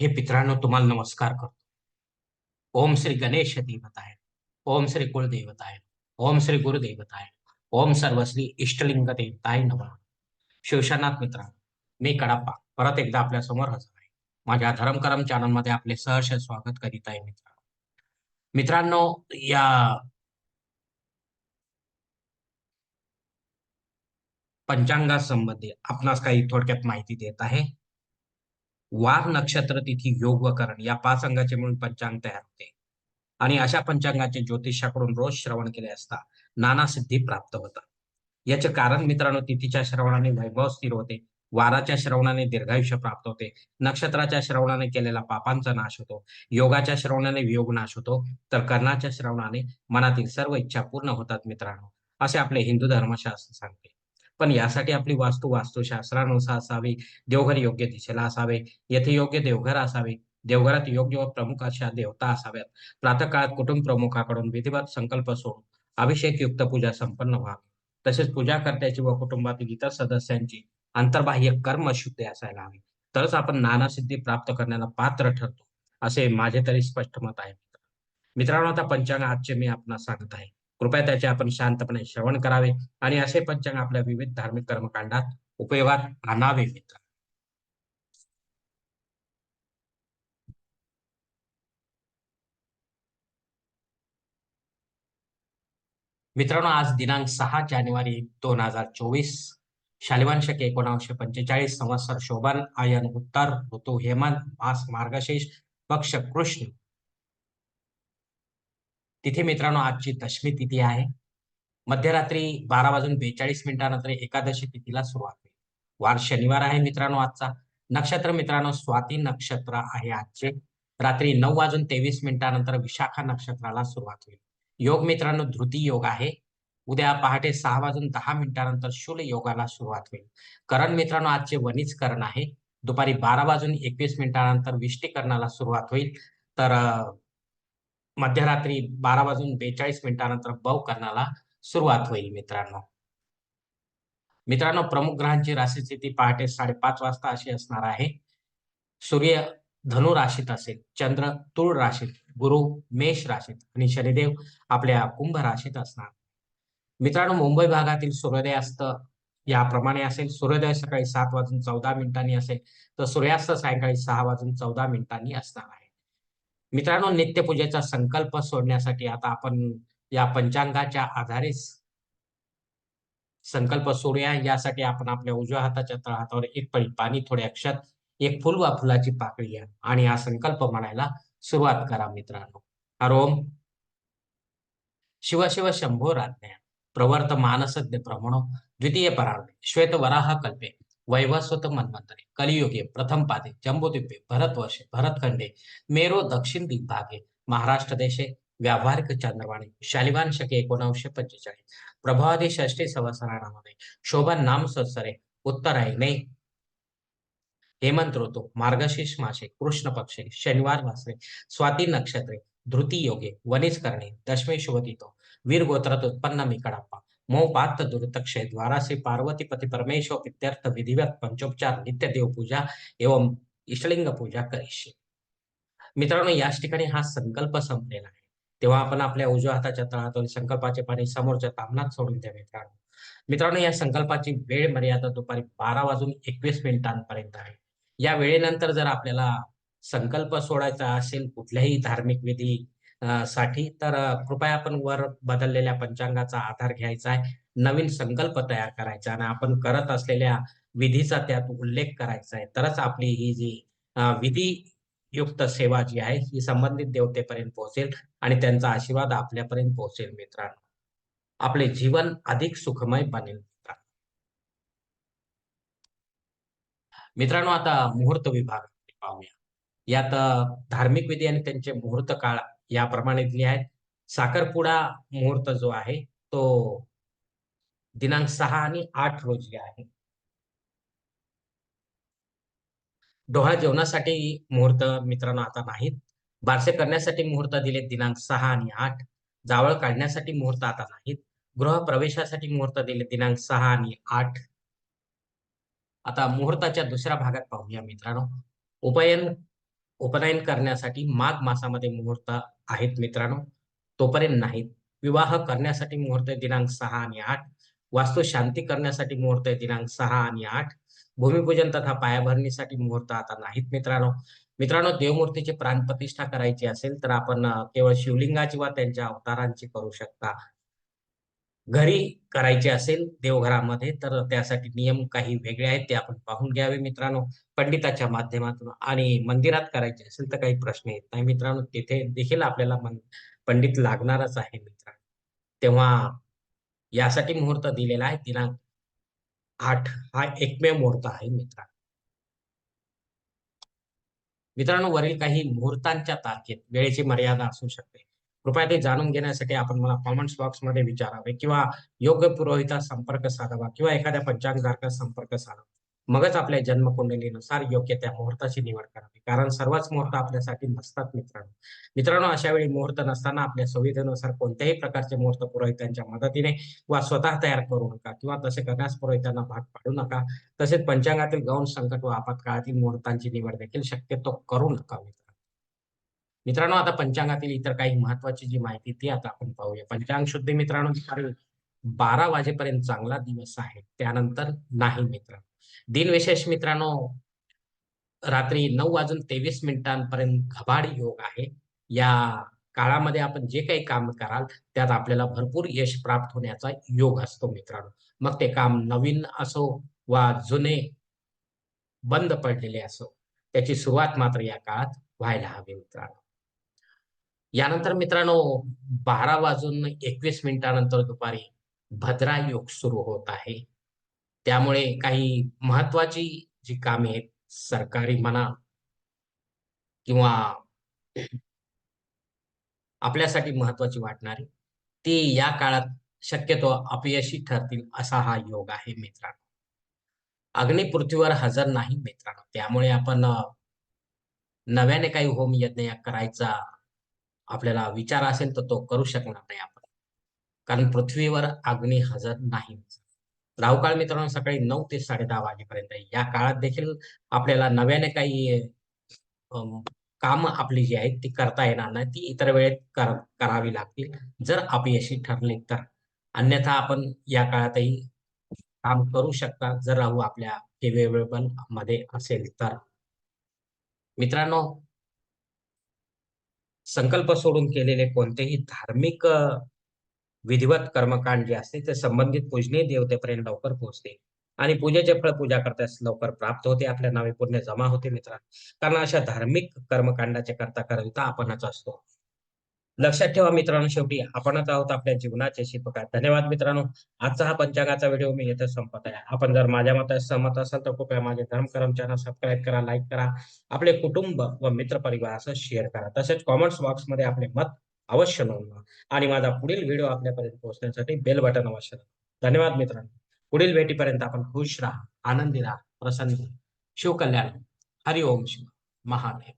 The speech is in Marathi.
हे पित्रांनो तुम्हाला नमस्कार करतो. ओम श्री गणेश देवताय ओम श्री कुलदेवताय ओम श्री गुरुदेवताय ओम सर्वश्री इष्टलिंग देवताय नम. शिवशनाथ मित्रांनो मी कडाप्पा परत एकदा आपल्यासमोर हजर आहे. माझ्या धर्मकरम चॅनलमध्ये आपले सहर्ष स्वागत करीत आहे मित्र मित्रांनो या पंचांगासंबंधी आपणास काही थोडक्यात माहिती देत आहे. वार नक्षत्र तिथी योग व करण या पाच अंगाचे मिळून पंचांग तयार होते. आणि अशा पंचांगाचे ज्योतिषाकडून रोज श्रवण केले असता नाना सिद्धी प्राप्त होतात. याचे कारण मित्रांनो तिथीच्या श्रवणाने वैभव स्थिर होते वाराच्या श्रवणाने दीर्घायुष्य प्राप्त होते नक्षत्राच्या श्रवणाने केलेला पापांचा नाश होतो योगाच्या श्रवणाने वियोग नाश होतो तर कर्णाच्या श्रवणाने मनातील सर्व इच्छा पूर्ण होतात मित्रांनो असे आपले हिंदू धर्मशास्त्र सांगते. पण यासाठी आपली वास्तू वास्तुशास्त्रानुसार असावी देवघर योग्य दिशेला असावे येथे योग्य देवघर असावे देवघरात योग्य व प्रमुख अशा देवता असाव्यात. प्रातःकाळात कुटुंब प्रमुखाकडून विधिवत संकल्प सोडून अभिषेक युक्त पूजा संपन्न व्हावी तसेच पूजा करण्याची व कुटुंबातील इतर सदस्यांची अंतर्बाह्य कर्म शुद्ध असायला हवी. तरच आपण नाना सिद्धी प्राप्त करण्याला पात्र ठरतो असे माझे तरी स्पष्ट मत आहे मित्रांनो. आता पंचांग आजचे मी आपणास सांगत आहे. कृपया त्याचे आपण शांतपणे श्रवण करावे आणि असे पंचांग आपल्या विविध धार्मिक कर्मकांडात उपयोगात आणावे मित्र. मित्रांनो आज दिनांक सहा जानेवारी दोन हजार चोवीस शालिवान शके एकोणाशे पंचेचाळीस संवत्सर शोभन आयन उत्तर ऋतू हेमंत मास मार्गशीर्ष पक्ष कृष्ण. तिथे मित्रांनो आजची दशमी तिथी आहे. मध्यरात्री बारा वाजून बेचाळीस मिनिटानंतर एकादशी तिथीला सुरुवात होईल. वार शनिवार आहे मित्रांनो आजचा. नक्षत्र मित्रांनो स्वाती नक्षत्र आहे आजचे. रात्री नऊ वाजून तेवीस मिनिटानंतर विशाखा नक्षत्राला सुरुवात होईल. योग मित्रांनो धृती योग आहे. उद्या पहाटे सहा वाजून दहा मिनिटानंतर शूल योगाला सुरुवात होईल. करण मित्रांनो आजचे वनिज करण आहे. दुपारी बारा वाजून एकवीस मिनिटानंतर विष्टीकरणाला सुरुवात होईल. तर मध्यरात्री बारा वाजून बेचाळीस मिनिटानंतर बव करणाला सुरुवात होईल मित्रांनो. मित्रांनो प्रमुख ग्रहांची राशी स्थिती पहाटे साडेपाच वाजता अशी असणार आहे. सूर्य धनु राशीत असेल चंद्र तुळ राशीत गुरु मेष राशीत आणि शनिदेव आपल्या कुंभ राशीत असणार. मित्रांनो मुंबई भागातील सूर्योदयास्त याप्रमाणे असेल. सूर्योदय सकाळी सात वाजून चौदा मिनिटांनी असेल तर सूर्यास्त सायंकाळी सहा वाजून चौदा मिनिटांनी असणार आहे. मित्रांनो नित्यपूजेचा संकल्प सोडण्यासाठी आता आपण या पंचांगाच्या आधारे संकल्प सोडूया. यासाठी आपण आपल्या उजव्या हाताच्या तळहातावर एक पळी पाणी थोडे अक्षत एक फुल वा फुलाची पाकळी या आणि हा संकल्प म्हणायला सुरुवात करा मित्रांनो. हरोम शिव शिव शंभो राज्ञा प्रवर्त मानसज्ञ प्रमणो द्वितीय परार्धे श्वेत वराह कल्पे. वैवस्वत मन्वंतरे कलियुगे प्रथम पादे जम्बोद्वीपे भरतवर्षे भरतखंडे मेरो दक्षिण दिग्भागे महाराष्ट्र देशे व्यावहारिक चंद्रवाणी शालिवान शके एकोणावीसशे पंचेचाळीस प्रभावादी षष्टी संवत्सरामध्ये शोभन नाम संवत्सरे उत्तरायणे हेमंत ऋतू मार्गशीर्ष मासे कृष्ण पक्षे शनिवार वासरे स्वाती नक्षत्रे धृती योगे वनिज करणे दशमी शुभतितो वीर गोत्रात उत्पन्न मी कडाप्पा मो पात दुर्तक्षे द्वारासी पार्वती पती परमेश्वर इत्यर्थ विधिवत पंचोपचार नित्य देव पूजा एवं इष्टलिंग पूजा करीशी मित्रांनो याच ठिकाणी हा संकल्प संपलेला आहे. तेव्हा आपण आपल्या उजव्या हाताच्या तळातून संकल्पाचे पाणी समोरच्या तामनात सोडून द्या मित्रांनो. मित्रांनो या संकल्पाची वेळ मर्यादा दुपारी बारा वाजून एकवीस मिनिटांपर्यंत आहे. या वेळेनंतर जर आपल्याला संकल्प सोडायचा असेल कुठल्याही धार्मिक विधी साठी. तर कृपया आपण वर बदललेल्या पंचांगाचा आधार घ्यायचा आहे. नवीन संकल्प तयार करायचा आणि आपण करत असलेल्या विधीचा त्यात उल्लेख करायचा आहे. तरच आपली ही जी विधी युक्त सेवा जी आहे ही संबंधित देवतेपर्यंत पोहोचेल आणि त्यांचा आशीर्वाद आपल्यापर्यंत पोहोचेल मित्रांनो. आपले जीवन अधिक सुखमय बनेल मित्रांनो. आता मुहूर्त विभाग पाहूया. यात धार्मिक विधी आणि त्यांचे मुहूर्त काळ याप्रमाणे दिली आहेत. साखरपुडा मुहूर्त जो आहे तो दिनांक सहा आणि आठ रोजी आहे. डोहा जेवणासाठी मुहूर्त मित्रांनो आता नाहीत. बारसे करण्यासाठी मुहूर्त दिले दिनांक सहा आणि आठ. जावळ काढण्यासाठी मुहूर्त आता नाहीत. गृह प्रवेशासाठी मुहूर्त दिले दिनांक सहा आणि आठ. आता मुहूर्ताच्या दुसऱ्या भागात पाहूया मित्रांनो. उपयन उपनयन करण्यासाठी माघ मासामध्ये मुहूर्त आहेत मित्रांनो. तोपर्यंत नाहीत. विवाह करण्यासाठी मुहूर्त आहे दिनांक सहा आणि आठ. वास्तू शांती करण्यासाठी मुहूर्त आहे दिनांक सहा आणि आठ. भूमिपूजन तथा पायाभरणीसाठी मुहूर्त आता नाहीत मित्रांनो. मित्रांनो देवमूर्तीची प्राणप्रतिष्ठा करायची असेल तर आपण केवळ शिवलिंगाची वा त्यांच्या अवतारांची करू शकता. घरी करायचे असेल देवघरामध्ये तर त्यासाठी नियम काही वेगळे आहेत ते आपण पाहून घ्यावे मित्रांनो. पंडिताच्या माध्यमातून आणि मंदिरात करायचे असेल तर काही प्रश्न येत नाही मित्रांनो. तिथे देखील आपल्याला पंडित लागणारच आहे मित्रांनो. तेव्हा यासाठी मुहूर्त दिलेला आहे दिनांक आठ हा एकमेव मुहूर्त आहे मित्रांनो. मित्रांनो वरील काही मुहूर्तांच्या तारखेत वेळेची मर्यादा असू शकते. कृपया ते जाणून घेण्यासाठी आपण मला कॉमेंट्स बॉक्समध्ये विचारावे किंवा योग्य पुरोहिता संपर्क साधावा किंवा एखाद्या पंचांगधारका संपर्क साधावा. मगच आपल्या जन्मकुंडलीनुसार योग्य त्या मुहूर्ताची निवड करावी. कारण सर्वच मुहूर्त आपल्यासाठी नसतात मित्रांनो. मित्रांनो अशा वेळी मुहूर्त नसताना आपल्या सुविधेनुसार कोणत्याही प्रकारचे मुहूर्त पुरोहितांच्या मदतीने वा स्वतः तयार करू नका किंवा तसे करण्यास पुरोहितांना भाग पाडू नका. तसेच पंचांगातील गौण संकट व आपत्काळातील मुहूर्तांची निवड देखील शक्यतो करू नका मित्रांनो. मित्रांनो आता पंचांगातील इतर काही महत्वाची जी माहिती ती आता आपण पाहूया. पंचांग शुद्धी मित्रांनो दुपारी बारा वाजेपर्यंत चांगला दिवस आहे. त्यानंतर नाही मित्रांनो. दिनविशेष मित्रांनो रात्री नऊ वाजून तेवीस मिनिटांपर्यंत घबाड योग आहे. या काळामध्ये आपण जे काही काम कराल त्यात आपल्याला भरपूर यश प्राप्त होण्याचा योग असतो मित्रांनो. मग ते काम नवीन असो वा जुने बंद पडलेले असो त्याची सुरुवात मात्र या काळात व्हायला हवी मित्रांनो. यानंतर मित्रांनो बारा वाजून एकवीस मिनिटानंतर दुपारी भद्रा योग सुरू होत आहे. त्यामुळे काही महत्वाची जी कामे आहेत सरकारी म्हणा किंवा आपल्यासाठी महत्वाची वाटणारी ती या काळात शक्यतो अपयशी ठरतील असा हा योग आहे मित्रांनो. अग्नी पृथ्वीवर हजर नाही मित्रांनो. त्यामुळे आपण नव्याने काही होम यज्ञ करायचा आपल्याला विचार असेल तर तो करू शकणार नाही आपण. कारण पृथ्वीवर अग्नी हजर नाही. राहू काळ मित्रांनो सकाळी नऊ ते साडे दहा वाजेपर्यंत. या काळात देखील आपल्याला नव्याने काही काम आपली जी आहेत ती करता येणार नाही. ती इतर वेळेत कर करावी लागतील. जर अपयशी ठरले तर. अन्यथा आपण या काळातही काम करू शकता. जर राहू आपल्या फेवेरेबलमध्ये असेल तर. मित्रांनो संकल्प सोडून केलेले कोणतेही धार्मिक विधिवत कर्मकांड जे असते ते संबंधित पूजनीय देवतेपर्यंत लवकर पोहोचते. आणि पूजेचे फळ पूजा करतास लवकर प्राप्त होते आपल्या नावे पुण्य जमा होते मित्रांनो कारण अशा धार्मिक कर्मकांडाचे करता करता आपणच असतो. लक्षात ठेवा मित्रांनो शेवटी आपणच आहोत आपल्या जीवनाचे शिल्पकार. धन्यवाद मित्रांनो. आजचा हा पंचांगाचा व्हिडिओ मी येथे संपत आहे. आपण जर माझ्या मतास सहमत असाल तर कृपया माझे धर्मकरम चॅनल सबस्क्राईब करा लाईक करा. आपले कुटुंब व मित्र परिवारासह शेअर करा. तसेच कॉमेंट्स बॉक्समध्ये आपले मत अवश्य नोंदवा. आणि माझा पुढील व्हिडिओ आपल्यापर्यंत पोहोचण्यासाठी बेल बटन अवश्य धन्यवाद मित्रांनो. पुढील भेटीपर्यंत आपण खुश राहा आनंदी राहा प्रसन्न शिवकल्याण. हरिओम शिव महादेव.